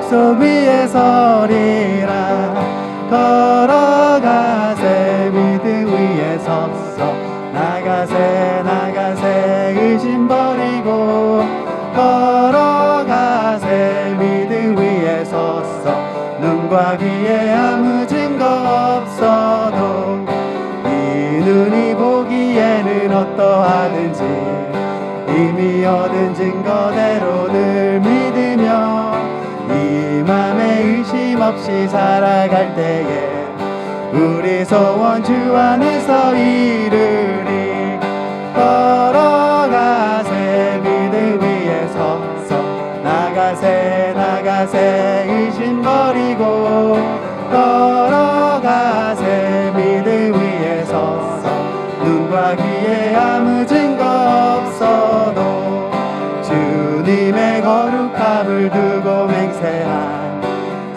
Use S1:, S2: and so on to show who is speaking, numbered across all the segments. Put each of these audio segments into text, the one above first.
S1: 약속 위에 서리라. 걸어가세 믿음 위에 섰어. 나가세 나가세 의심 버리고. 걸어가세 믿음 위에 섰어. 눈과 귀에 아무 증거 없어도 이 눈이 보기에는 어떠하든지 이미 얻은 증거대로 늘 믿으며 이 맘에 의심 없이 살아갈 때에 우리 소원 주 안에서 이루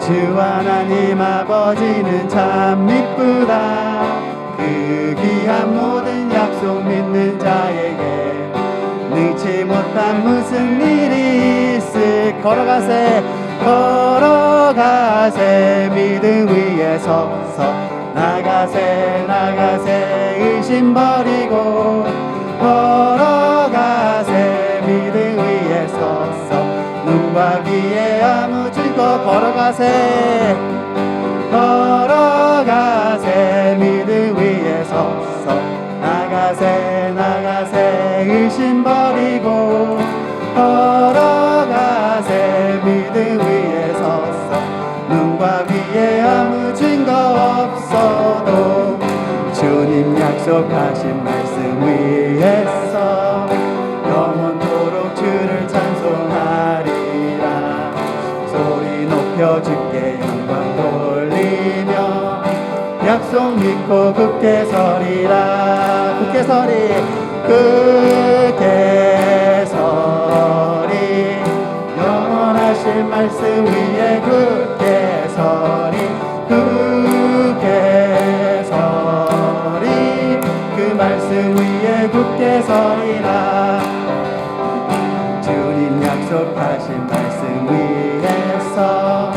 S1: 주 하나님 아버지는 참 미쁘다. 그 귀한 모든 약속 믿는 자에게 능치 못한 무슨 일이 있을 걸어가세 걸어가세. 믿음 위에 서서 나가세 나가세. 의심 버리고 걸어가세. 걸어가세. 믿음 위에 서서 나가세 나가세. 의심 버리고 걸어 믿고 굳게 서리라 굳게 서리 굳게 서리 영원하신 말씀 위에 굳게 서리 굳게 서리 그 말씀 위에 굳게 서리라. 주님 약속하신 말씀 위에서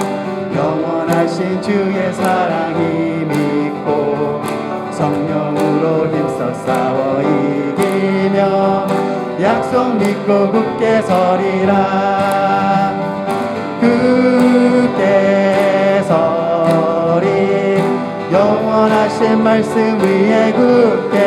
S1: 영원하신 주의 사랑이 믿 약속 믿고 굳게 서리라. 굳게 서리. 영원하신 말씀 위에 굳게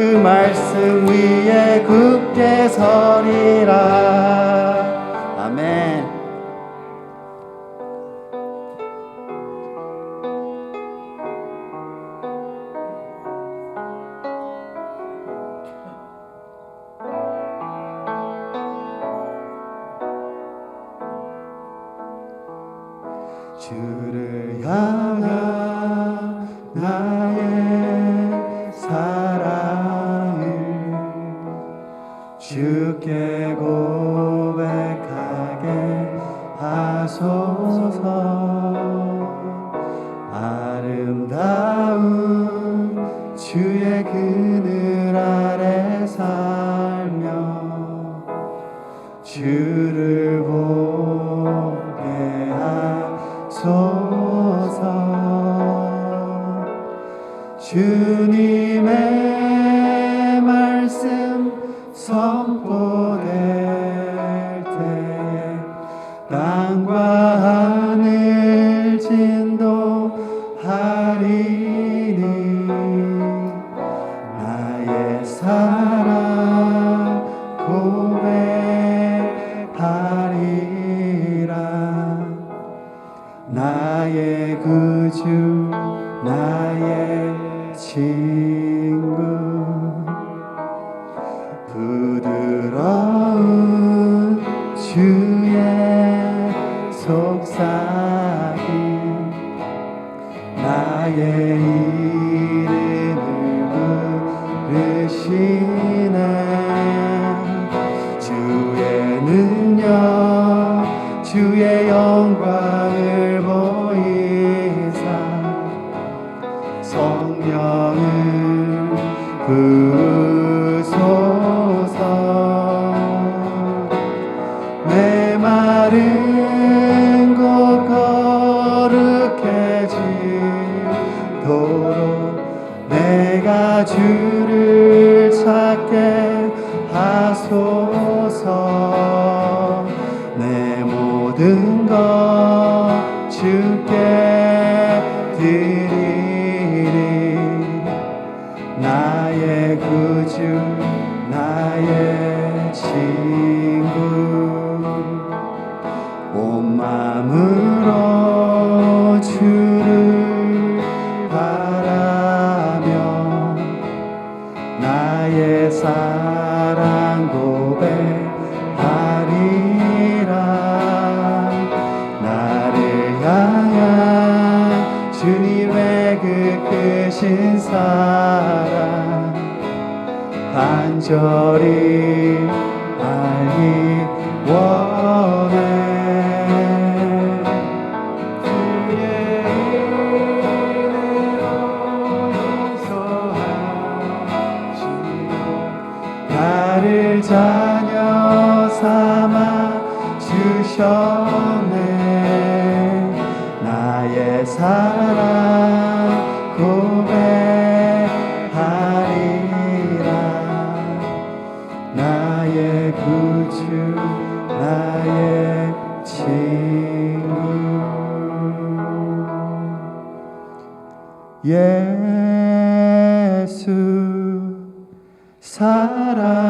S1: 그 말씀 위에 굳게 서리라. 아멘. 주를 향한 나의 주께 고백하게 하소서. 아름다운 주의 그늘 아래 살며 주를 나의 친구 부드러운 주의 속삭임 나의 이름을 부르시네. 주의 능력 주의 거룩해지도록 내가 주를 찾게 하소서. 내 모든 것 주께 드리리. 나의 구주 나의 친구. 온 마음으 크신 사랑 간절히 알기 원해. 나를 자녀 삼아 주셨네. 나의 사랑 예수 사랑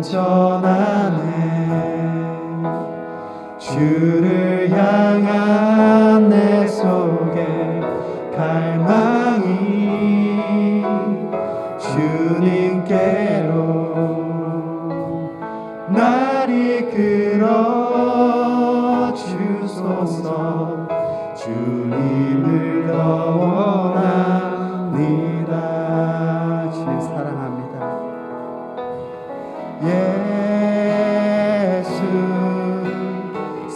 S1: 넘쳐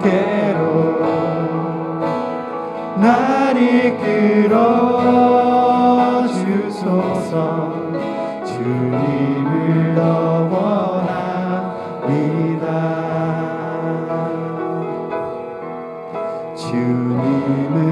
S1: 주님께로 날 이끌어 주소서. 주님을 더 원합니다. 주님